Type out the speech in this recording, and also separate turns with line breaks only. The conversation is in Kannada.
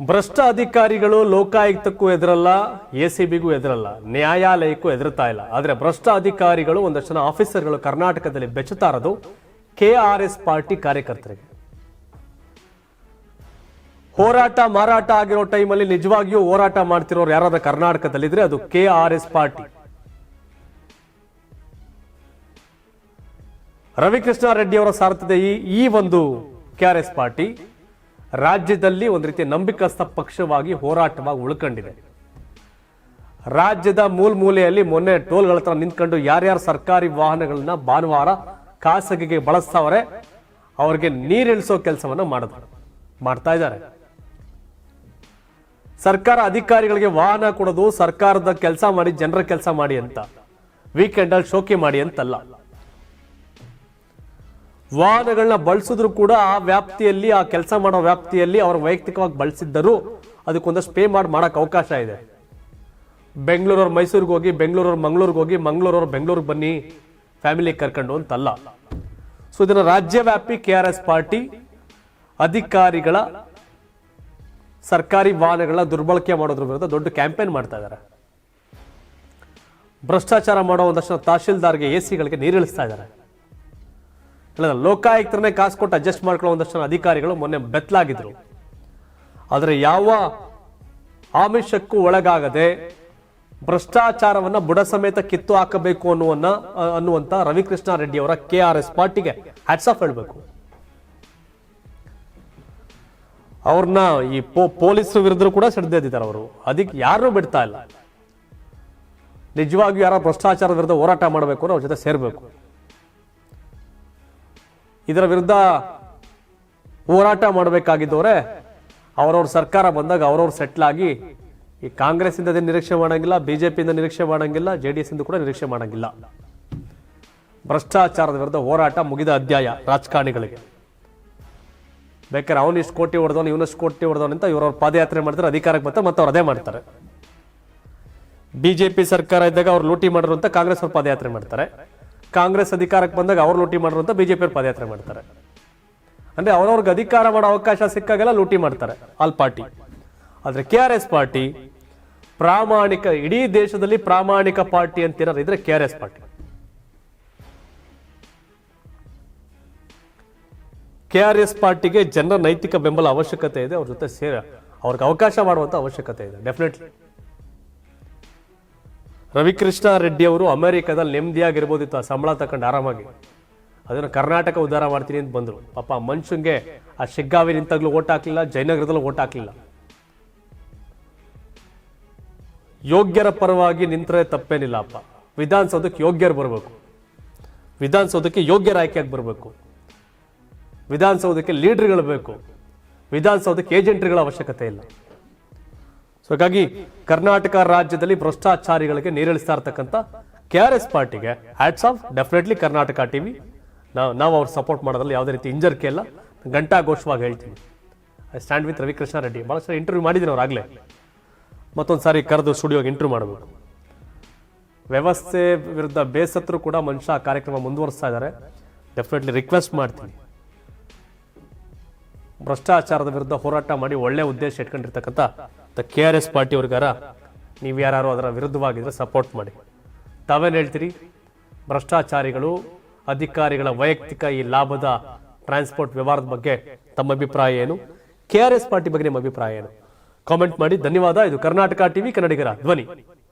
ಭ್ರಷ್ಟ ಅಧಿಕಾರಿಗಳು ಲೋಕಾಯುಕ್ತಕ್ಕೂ ಎದುರಲ್ಲ, ಎ ಸಿ ಬಿಗೂ ಎದುರಲ್ಲ, ನ್ಯಾಯಾಲಯಕ್ಕೂ ಎದುರುತ್ತಾ ಇಲ್ಲ. ಆದರೆ ಭ್ರಷ್ಟ ಅಧಿಕಾರಿಗಳು ಒಂದಷ್ಟು ಜನ ಆಫೀಸರ್ಗಳು ಕರ್ನಾಟಕದಲ್ಲಿ ಬೆಚ್ಚುತ್ತಾ ಇರೋದು ಕೆ ಆರ್ ಎಸ್ ಪಾರ್ಟಿ ಕಾರ್ಯಕರ್ತರಿಗೆ. ಹೋರಾಟ ಮಾರಾಟ ಆಗಿರೋ ಟೈಮಲ್ಲಿ ನಿಜವಾಗಿಯೂ ಹೋರಾಟ ಮಾಡ್ತಿರೋರು ಯಾರಾದ್ರೂ ಕರ್ನಾಟಕದಲ್ಲಿದ್ರೆ ಅದು K R S party. Ravikrishna Reddy ಅವರ ಸಾರಥ್ಯದ ಈ ಈ ಒಂದು ಕೆ ಆರ್ ಎಸ್ ಪಾರ್ಟಿ. ರಾಜ್ಯದಲ್ಲಿ ಒಂದು ರೀತಿಯ ನಂಬಿಕಸ್ಥ ಪಕ್ಷವಾಗಿ ಹೋರಾಟವಾಗಿ ಉಳ್ಕೊಂಡಿದೆ. ರಾಜ್ಯದ ಮೂಲ ಮೂಲೆಯಲ್ಲಿ ಮೊನ್ನೆ ಟೋಲ್ಗಳ ಹತ್ರ ನಿಂತ್ಕೊಂಡು ಯಾರ್ಯಾರು ಸರ್ಕಾರಿ ವಾಹನಗಳನ್ನ ಭಾನುವಾರ ಖಾಸಗಿಗೆ ಬಳಸ್ತಾವ್ರೆ, ಅವ್ರಿಗೆ ನೀರಿಳಿಸೋ ಕೆಲಸವನ್ನ ಮಾಡ್ತಾರೆ ಮಾಡ್ತಾ ಇದ್ದಾರೆ. ಸರ್ಕಾರ ಅಧಿಕಾರಿಗಳಿಗೆ ವಾಹನ ಕೊಡೋದು ಸರ್ಕಾರದ ಕೆಲಸ ಮಾಡಿ, ಜನರ ಕೆಲಸ ಮಾಡಿ ಅಂತ ವೀಕೆಂಡಲ್ಲಿ ಶೋಕಿ ಮಾಡಿ ಅಂತಲ್ಲ. ವಾಹನಗಳನ್ನ ಬಳಸಿದ್ರು ಕೂಡ ಆ ವ್ಯಾಪ್ತಿಯಲ್ಲಿ, ಆ ಕೆಲಸ ಮಾಡೋ ವ್ಯಾಪ್ತಿಯಲ್ಲಿ ಅವರು ವೈಯಕ್ತಿಕವಾಗಿ ಬಳಸಿದ್ದರು ಅದಕ್ಕೊಂದಷ್ಟು ಪೇ ಮಾಡಿ, ಮಾಡಕ್ ಅವಕಾಶ ಇದೆ. ಬೆಂಗಳೂರವ್ರು ಮೈಸೂರಿಗೆ ಹೋಗಿ, ಬೆಂಗಳೂರವ್ರು ಮಂಗಳೂರಿಗೆ ಹೋಗಿ, ಮಂಗಳೂರವ್ರು ಬೆಂಗಳೂರಿಗೆ ಬನ್ನಿ ಫ್ಯಾಮಿಲಿ ಕರ್ಕೊಂಡು ಅಂತಲ್ಲ. ಸೊ ಇದನ್ನ ರಾಜ್ಯವ್ಯಾಪಿ ಕೆ ಆರ್ ಎಸ್ ಪಾರ್ಟಿ, ಅಧಿಕಾರಿಗಳ, ಸರ್ಕಾರಿ ವಾಹನಗಳನ್ನ ದುರ್ಬಳಕೆ ಮಾಡೋದ್ರ ವಿರುದ್ಧ ದೊಡ್ಡ ಕ್ಯಾಂಪೇನ್ ಮಾಡ್ತಾ ಇದ್ದಾರೆ ಭ್ರಷ್ಟಾಚಾರ ಮಾಡೋ ಒಂದಷ್ಟು ತಹಶೀಲ್ದಾರ್ಗೆ, ಎ ಸಿಗಳಿಗೆ ನೀರಿಳಿಸ್ತಾ ಇದ್ದಾರೆ ಇಲ್ಲ ಲೋಕಾಯುಕ್ತರನ್ನೇ ಕಾಸು ಕೊಟ್ಟು ಅಡ್ಜಸ್ಟ್ ಮಾಡ್ಕೊಳ್ಳೋ ಒಂದಷ್ಟು ಜನ ಅಧಿಕಾರಿಗಳು ಮೊನ್ನೆ ಬೆತ್ತಲಾಗಿದ್ರು. ಆದರೆ ಯಾವ ಆಮಿಷಕ್ಕೂ ಒಳಗಾಗದೆ ಭ್ರಷ್ಟಾಚಾರವನ್ನ ಬುಡ ಸಮೇತ ಕಿತ್ತು ಹಾಕಬೇಕು ಅನ್ನುವನ್ನ, ಅನ್ನುವಂತ ರವಿಕೃಷ್ಣ ರೆಡ್ಡಿ ಅವರ ಕೆ ಆರ್ ಎಸ್ ಪಾರ್ಟಿಗೆ ಹ್ಯಾಟ್ಸ್ ಆಫ್ ಹೇಳಬೇಕು. ಅವ್ರನ್ನ ಈ ಪೊಲೀಸರ ವಿರುದ್ಧ ಕೂಡ ಸಿಡ್ದಿದ್ದಾರೆ ಅವರು. ಅದಕ್ಕೆ ಯಾರು ಬಿಡ್ತಾ ಇಲ್ಲ. ನಿಜವಾಗಿಯೂ ಯಾರೋ ಭ್ರಷ್ಟಾಚಾರ ವಿರುದ್ಧ ಹೋರಾಟ ಮಾಡಬೇಕು ಅನ್ನೋ ಅವ್ರ ಜೊತೆ ಸೇರ್ಬೇಕು. ಇದರ ವಿರುದ್ಧ ಹೋರಾಟ ಮಾಡಬೇಕಾಗಿದ್ದವರೇ, ಅವರವ್ರ ಸರ್ಕಾರ ಬಂದಾಗ ಅವ್ರವ್ರು ಸೆಟ್ಲ್ ಆಗಿ ಈ ಕಾಂಗ್ರೆಸ್ ಇಂದ ನಿರೀಕ್ಷೆ ಮಾಡಂಗಿಲ್ಲ, ಬಿಜೆಪಿಯಿಂದ ನಿರೀಕ್ಷೆ ಮಾಡಂಗಿಲ್ಲ ಜೆ ಡಿ ಎಸ್ ಇಂದ ಕೂಡ ನಿರೀಕ್ಷೆ ಮಾಡಂಗಿಲ್ಲ. ಭ್ರಷ್ಟಾಚಾರದ ವಿರುದ್ಧ ಹೋರಾಟ ಮುಗಿದ ಅಧ್ಯಾಯ ರಾಜಕಾರಣಿಗಳಿಗೆ. ಬೇಕಾದ್ರೆ ಅವನು ಇಷ್ಟು ಕೋಟಿ ಹೊಡೆದವನು ಇವನಷ್ಟು ಕೋಟಿ ಹೊಡೆದವನು ಅಂತ ಇವ್ರವ್ರ ಪಾದಯಾತ್ರೆ ಮಾಡ್ತಾರೆ, ಅಧಿಕಾರಕ್ಕೆ ಬರ್ತಾರೆ ಮತ್ತೆ ಅವ್ರು ಅದೇ ಮಾಡ್ತಾರೆ. ಬಿಜೆಪಿ ಸರ್ಕಾರ ಇದ್ದಾಗ ಅವ್ರು ಲೂಟಿ ಮಾಡಿದ್ರು ಅಂತ ಕಾಂಗ್ರೆಸ್ ಅವ್ರು ಪಾದಯಾತ್ರೆ ಮಾಡ್ತಾರೆ. ಕಾಂಗ್ರೆಸ್ ಅಧಿಕಾರಕ್ಕೆ ಬಂದಾಗ ಅವ್ರು ಲೂಟಿ ಮಾಡ್ರು ಅಂತ ಬಿಜೆಪಿ ಪದಯಾತ್ರೆ ಪಾದಯಾತ್ರೆ ಮಾಡ್ತಾರೆ. ಅಂದ್ರೆ ಅವ್ರವ್ರಿಗೆ ಅಧಿಕಾರ ಮಾಡೋ ಅವಕಾಶ ಸಿಕ್ಕಾಗೆಲ್ಲ ಲೂಟಿ ಮಾಡ್ತಾರೆ, ಆಲ್ ಪಾರ್ಟಿ. ಆದರೆ ಕೆ ಆರ್ ಎಸ್ ಪಾರ್ಟಿ ಪ್ರಾಮಾಣಿಕ, ಇಡೀ ದೇಶದಲ್ಲಿ ಪ್ರಾಮಾಣಿಕ ಪಾರ್ಟಿ ಅಂತಿರೋರು ಇದ್ರೆ K R S party. K R S ಪಾರ್ಟಿಗೆ ಜನರ ನೈತಿಕ ಬೆಂಬಲ ಅವಶ್ಯಕತೆ ಇದೆ, ಅವ್ರ ಜೊತೆ ಸೇರ, ಅವ್ರಿಗೆ ಅವಕಾಶ ಮಾಡುವಂಥ ಅವಶ್ಯಕತೆ ಇದೆ ಡೆಫಿನೆಟ್ಲಿ ರವಿಕೃಷ್ಣ ರೆಡ್ಡಿ ಅವರು ಅಮೆರಿಕದಲ್ಲಿ ನೆಮ್ಮದಿಯಾಗಿರ್ಬೋದಿತ್ತು, ಆ ಸಂಬಳ ತಕೊಂಡು ಆರಾಮಾಗಿ. ಅದನ್ನು ಕರ್ನಾಟಕ ಉದ್ಧಾರ ಮಾಡ್ತೀನಿ ಅಂತ ಬಂದರು. ಪಾಪ ಮನುಷ್ಯಂಗೆ ಆ ಶಿಗ್ಗಾವಿ ನಿಂತಾಗ್ಲೂ ಓಟ್ ಹಾಕಲಿಲ್ಲ, ಜಯನಗರದಲ್ಲೂ ಓಟ್ ಹಾಕಲಿಲ್ಲ. ಯೋಗ್ಯರ ಪರವಾಗಿ ನಿಂತರೆ ತಪ್ಪೇನಿಲ್ಲ ಅಪ್ಪ. ವಿಧಾನಸೌಧಕ್ಕೆ ಯೋಗ್ಯರು ಬರಬೇಕು. ವಿಧಾನಸೌಧಕ್ಕೆ ಯೋಗ್ಯರ ಆಯ್ಕೆಯಾಗಿ ಬರಬೇಕು. ವಿಧಾನಸೌಧಕ್ಕೆ ಲೀಡರ್ಗಳು ಬೇಕು. ವಿಧಾನಸೌಧಕ್ಕೆ ಏಜೆಂಟ್ಗಳ ಅವಶ್ಯಕತೆ ಇಲ್ಲ. ಸೊ ಹಾಗಾಗಿ ಕರ್ನಾಟಕ ರಾಜ್ಯದಲ್ಲಿ ಭ್ರಷ್ಟಾಚಾರಿಗಳಿಗೆ ನೀರಿಳಿಸ್ತಾ ಇರ್ತಕ್ಕಂಥ ಕೆ ಆರ್ ಎಸ್ ಪಾರ್ಟಿಗೆ hats off definitely Karnataka TV ನಾವು ನಾವು ಅವ್ರು ಸಪೋರ್ಟ್ ಮಾಡೋದ್ರಲ್ಲಿ ಯಾವುದೇ ರೀತಿ ಇಂಜರ್ಕೆ ಇಲ್ಲ. ಗಂಟಾ ಘೋಷವಾಗಿ ಹೇಳ್ತೀನಿ I stand with Ravikrishna Reddy. ಭಾಳಷ್ಟು ಇಂಟರ್ವ್ಯೂ ಮಾಡಿದ್ದೀನಿ ಆಗಲೇ. ಮತ್ತೊಂದು ಸಾರಿ ಕರೆದು ಸ್ಟುಡಿಯೋಗೆ ಇಂಟರ್ವ್ಯೂ ಮಾಡಬೇಕು. ವ್ಯವಸ್ಥೆ ವಿರುದ್ಧ ಬೇಸತ್ರು ಕೂಡ ಮನುಷ್ಯ ಕಾರ್ಯಕ್ರಮ ಮುಂದುವರಿಸ್ತಾ ಇದ್ದಾರೆ ಡೆಫಿನೆಟ್ಲಿ ರಿಕ್ವೆಸ್ಟ್ ಮಾಡ್ತೀನಿ. ಭ್ರಷ್ಟಾಚಾರದ ವಿರುದ್ಧ ಹೋರಾಟ ಮಾಡಿ ಒಳ್ಳೆ ಉದ್ದೇಶ ಇಟ್ಕೊಂಡಿರ್ತಕ್ಕಂಥ the K R S party ಅವ್ರಿಗಾರ ನೀವು ಯಾರು ಅದರ ವಿರುದ್ಧವಾಗಿದ್ರೆ ಸಪೋರ್ಟ್ ಮಾಡಿ. ತಾವೇನು ಹೇಳ್ತೀರಿ? ಭ್ರಷ್ಟಾಚಾರಿಗಳು, ಅಧಿಕಾರಿಗಳ ವೈಯಕ್ತಿಕ ಈ ಲಾಭದ ಟ್ರಾನ್ಸ್ಪೋರ್ಟ್ ವ್ಯವಹಾರದ ಬಗ್ಗೆ ತಮ್ಮ ಅಭಿಪ್ರಾಯ ಏನು? ಕೆ ಆರ್ ಎಸ್ ಪಾರ್ಟಿ ಬಗ್ಗೆ ನಿಮ್ಮ ಅಭಿಪ್ರಾಯ ಏನು? ಕಾಮೆಂಟ್ ಮಾಡಿ. ಧನ್ಯವಾದ. ಇದು ಕರ್ನಾಟಕ ಟಿವಿ, ಕನ್ನಡಿಗರ ಧ್ವನಿ.